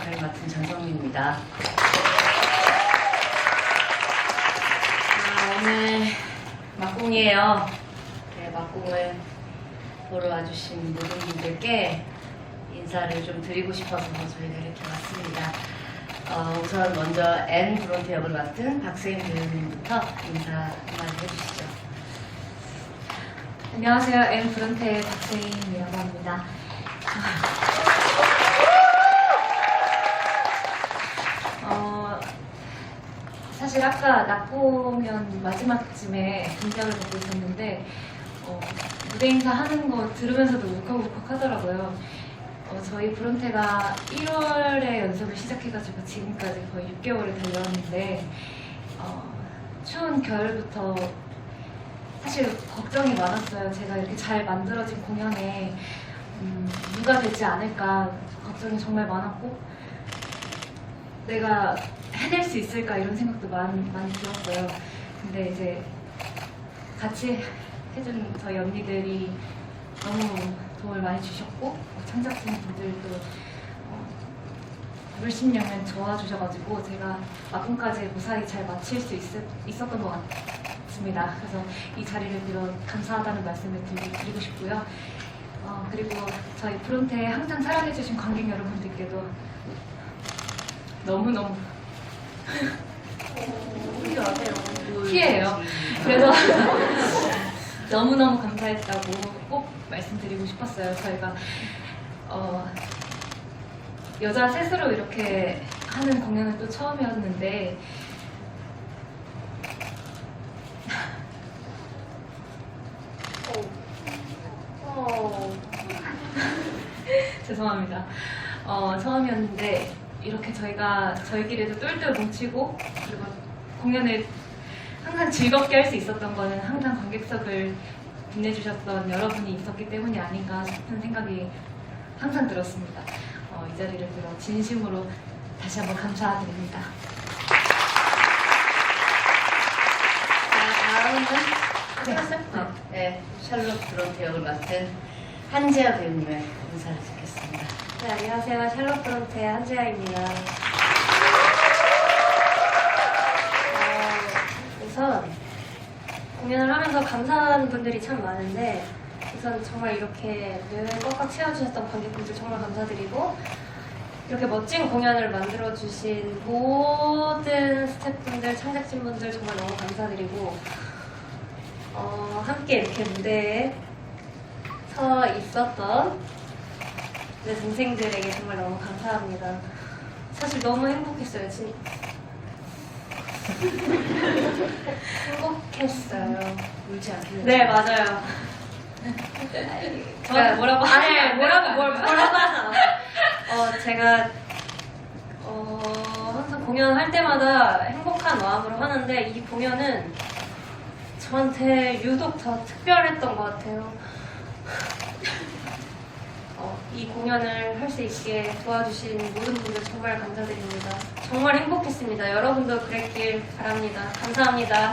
역할을 맡은 전성민입니다. 아, 오늘 막공이에요. 네, 막공을 보러 와주신 모든 분들께 인사를 좀 드리고 싶어서 저희가 이렇게 왔습니다. 어, 우선 먼저 N 브론트 역을 맡은 박세임 배우님부터 인사 한마디 해주시죠. 안녕하세요. M 브런트의 박세인이라고 합니다. 사실 아까 낙보면 마지막쯤에 긴장을 받고 있었는데 어, 무대 인사 하는 거 들으면서도 울컥울컥 하더라고요. 어, 저희 브론테가 1월에 연습을 시작해가지고 지금까지 거의 6개월을 달려왔는데 어, 추운 겨울부터 사실 걱정이 많았어요. 제가 이렇게 잘 만들어진 공연에 음, 누가 되지 않을까 걱정이 정말 많았고 내가 해낼 수 있을까 이런 생각도 많이, 많이 들었어요. 근데 이제 같이 해준 저희 언니들이 너무 도움을 많이 주셨고 어, 창작진분들도 어, 물심령을 도와주셔가지고 제가 마감까지 무사히 잘 마칠 수 있, 있었던 것 같습니다. 그래서 이 자리를 빌어 감사하다는 말씀을 드리- 드리고 싶고요. 어, 그리고 저희 프론트에 항상 사랑해주신 관객 여러분들께도 너무너무 피해요. 그래서 너무너무 감사했다고 꼭 말씀드리고 싶었어요. 저희가 어, 여자 셋으로 이렇게 하는 공연은 또 처음이었는데 죄송합니다. 어, 처음이었는데 이렇게 저희가 저희끼리도 똘똘 뭉치고 그리고 공연을 항상 즐겁게 할 수 있었던 거는 항상 관객석을 빛내주셨던 여러분이 있었기 때문이 아닌가 싶은 생각이 항상 들었습니다. 어, 이 자리를 빌어 진심으로 다시 한번 감사드립니다. 자, 다음은 끝났어요? 네. 네, 샬롯 브론트 역을 맡은 한지아 배우님의 인사를 듣겠습니다. 네, 안녕하세요. 샬롯 브론트의 한지아입니다. 어, 우선 공연을 하면서 감사한 분들이 참 많은데 우선 정말 이렇게 늘 꽉꽉 채워주셨던 관객분들 정말 감사드리고 이렇게 멋진 공연을 만들어주신 모든 스태프분들, 창작진분들 정말 너무 감사드리고 어, 함께 이렇게 무대에 서 있었던 내 동생들에게 정말 너무 감사합니다. 사실 너무 행복했어요, 진 행복했어요. 울지 않게 네, 맞아요. 제가 뭐라고 하지 아니, 않아요? 뭐라고, 뭘, 뭐라고 하잖아. 어, 제가, 어, 항상 공연할 때마다 행복한 마음으로 하는데, 이 공연은 저한테 유독 더 특별했던 것 같아요. 어, 이 공연을 할 수 있게 도와주신 모든 분들 정말 감사드립니다. 정말 행복했습니다. 여러분도 그랬길 바랍니다. 감사합니다.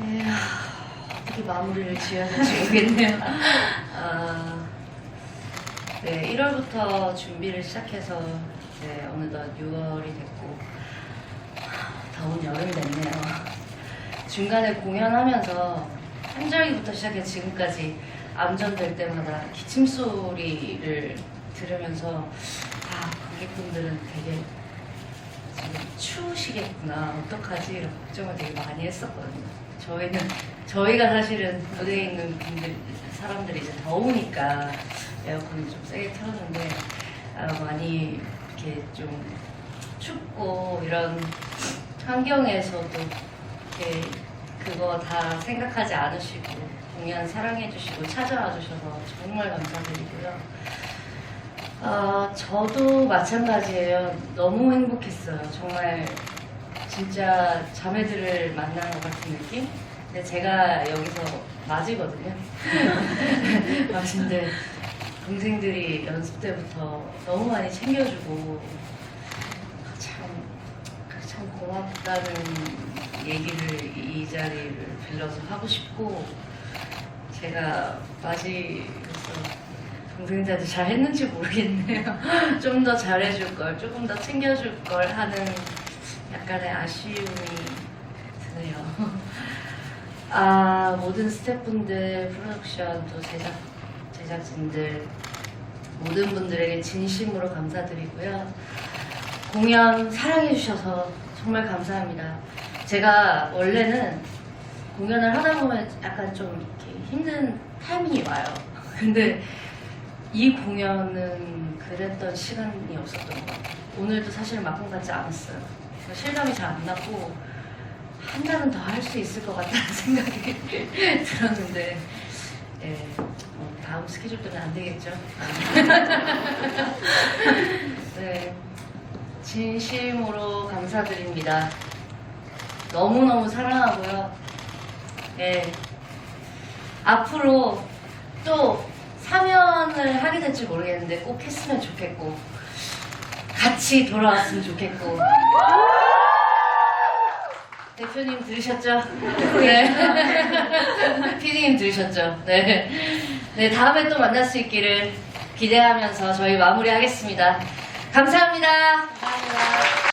네, 어떻게 마무리를 지어야 될지 모르겠네요. 아, 네, 1월부터 준비를 시작해서 이제 어느덧 6월이 됐고 더운 여름이 됐네요. 중간에 공연하면서 한절기부터 시작해 지금까지 암전될 때마다 기침 소리를 들으면서 아 관객분들은 되게 추우시겠구나 어떡하지 이런 걱정을 되게 많이 했었거든요. 저희는 저희가 사실은 무대에 있는 분들 사람들이 이제 더우니까 에어컨을 좀 세게 틀었는데 아, 많이 이렇게 좀 춥고 이런 환경에서도 이렇게 그거 다 생각하지 않으시고 공연 사랑해주시고 찾아와 주셔서 정말 감사드리고요. 어, 저도 마찬가지예요. 너무 행복했어요. 정말 진짜 자매들을 만난 것 같은 느낌? 근데 제가 여기서 맞이거든요. 맞인데 동생들이 연습 때부터 너무 많이 챙겨주고 참, 참 고맙다는 얘기를 이 자리를 빌려서 하고 싶고 제가 맞이로서 무대인사도 잘 했는지 모르겠네요. 좀 더 잘해줄 걸, 조금 더 챙겨줄 걸 하는 약간의 아쉬움이 드네요. 아, 모든 스태프분들, 프로덕션, 또 제작, 제작진들, 모든 분들에게 진심으로 감사드리고요. 공연 사랑해주셔서 정말 감사합니다. 제가 원래는 공연을 하다 보면 약간 좀 이렇게 힘든 타이밍이 와요. 근데 이 공연은 그랬던 시간이 없었던 것 같아요. 오늘도 사실 막공 같지 않았어요. 실감이 잘안 나고 한 달은 더 할 수 있을 것 같다는 생각이 들었는데 예, 뭐 다음 스케줄 때문에 안 되겠죠. 네, 진심으로 감사드립니다. 너무너무 사랑하고요. 예, 앞으로 또 3연을 하게 될지 모르겠는데 꼭 했으면 좋겠고 같이 돌아왔으면 좋겠고 대표님 들으셨죠? 네. 피디님 들으셨죠? 네. 네, 다음에 또 만날 수 있기를 기대하면서 저희 마무리하겠습니다. 감사합니다. 감사합니다.